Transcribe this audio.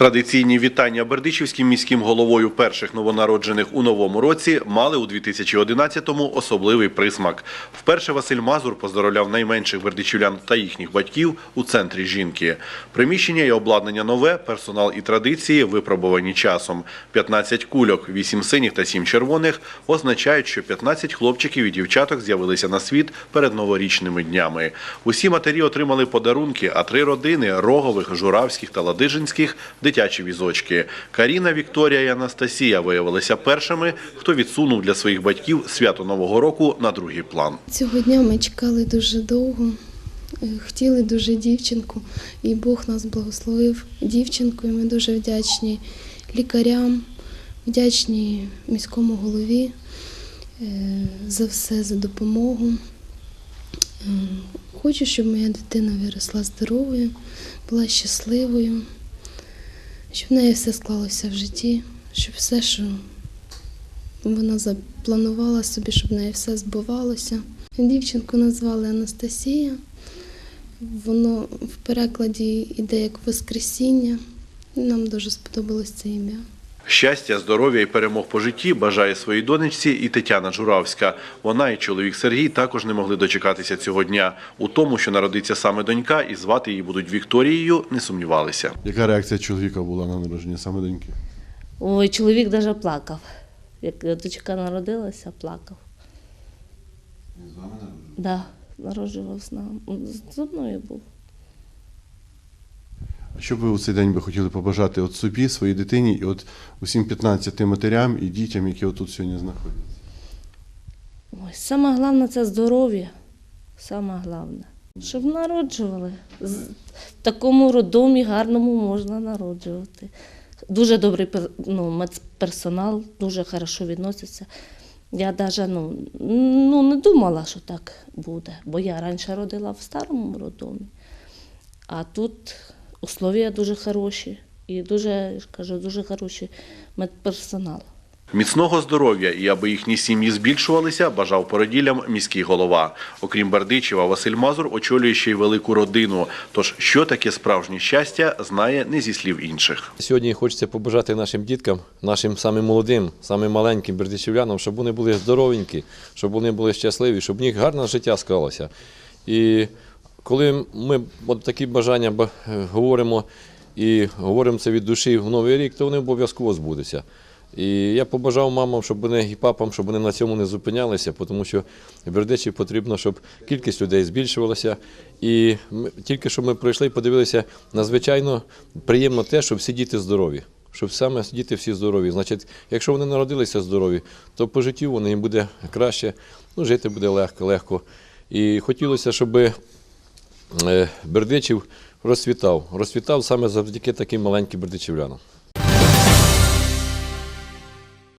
Традиційні вітання бердичівським міським головою перших новонароджених у новому році мали у 2011-му особливий присмак. Вперше Василь Мазур поздоровляв найменших бердичівлян та їхніх батьків у центрі жінки. Приміщення і обладнання нове, персонал і традиції випробувані часом. 15 кульок, 8 синіх та 7 червоних означають, що 15 хлопчиків і дівчаток з'явилися на світ перед новорічними днями. Усі матері отримали подарунки, а три родини Рогових, Журавських та Ладижинських дитячі візочки. Каріна, Вікторія і Анастасія виявилися першими, хто відсунув для своїх батьків свято Нового року на другий план. Цього дня ми чекали дуже довго, е, хотіли дуже дівчинку, і Бог нас благословив дівчинкою. Ми дуже вдячні лікарям, вдячні міському голові е, за все, за допомогу. Е, Хочу, щоб моя дитина виросла здоровою, була щасливою, щоб в неї все склалося в житті, щоб все, що вона запланувала собі, щоб в неї все збувалося. Дівчинку назвали Анастасія. Воно в перекладі йде як Воскресіння. Нам дуже сподобалось це ім'я. Щастя, здоров'я і перемог по житті бажає своїй донечці і Тетяна Журавська. Вона і чоловік Сергій також не могли дочекатися цього дня. У тому, що народиться саме донька, і звати її будуть Вікторією, не сумнівалися. Яка реакція чоловіка була на народження саме доньки? Ой, чоловік навіть плакав. Як дочка народилася, плакав. З вами народження? Да, народжував з нами. З одною був. Що б ви у цей день би хотіли побажати от собі, своїй дитині і от усім 15 матерям і дітям, які отут сьогодні знаходяться? Ой, саме головне це здоров'я. Саме головне. Щоб народжували. В такому роддомі гарному можна народжувати. Дуже добрий ну, медперсонал, дуже хорошо відноситься. Я навіть ну, ну, не думала, що так буде, бо я раніше родила в старому роддомі. А тут условия дуже хороші і дуже, я ж кажу, дуже хороший медперсонал. Міцного здоров'я і аби їхні сім'ї збільшувалися, бажав породіллям міський голова. Окрім Бердичева, Василь Мазур очолює ще й велику родину. Тож, що таке справжнє щастя, знає не зі слів інших. Сьогодні хочеться побажати нашим діткам, нашим самим молодим, самим маленьким бердичівлянам, щоб вони були здоровенькі, щоб вони були щасливі, щоб в них гарне життя склалося. І коли ми от такі бажання е, говоримо і говоримо це від душі в новий рік, то вони обов'язково збудуться. І я побажав мамам, щоб вони і папам, щоб вони на цьому не зупинялися, тому що в Бердичеві потрібно, щоб кількість людей збільшувалася. І ми, тільки що ми пройшли і подивилися, надзвичайно приємно те, щоб всі діти здорові. Щоб саме діти всі здорові. Значить, якщо вони народилися здорові, то по життю вони їм буде краще, ну, жити буде легко, легко. І хотілося, щоб Бердичів розцвітав. Розцвітав саме завдяки таким маленьким бердичівлянам.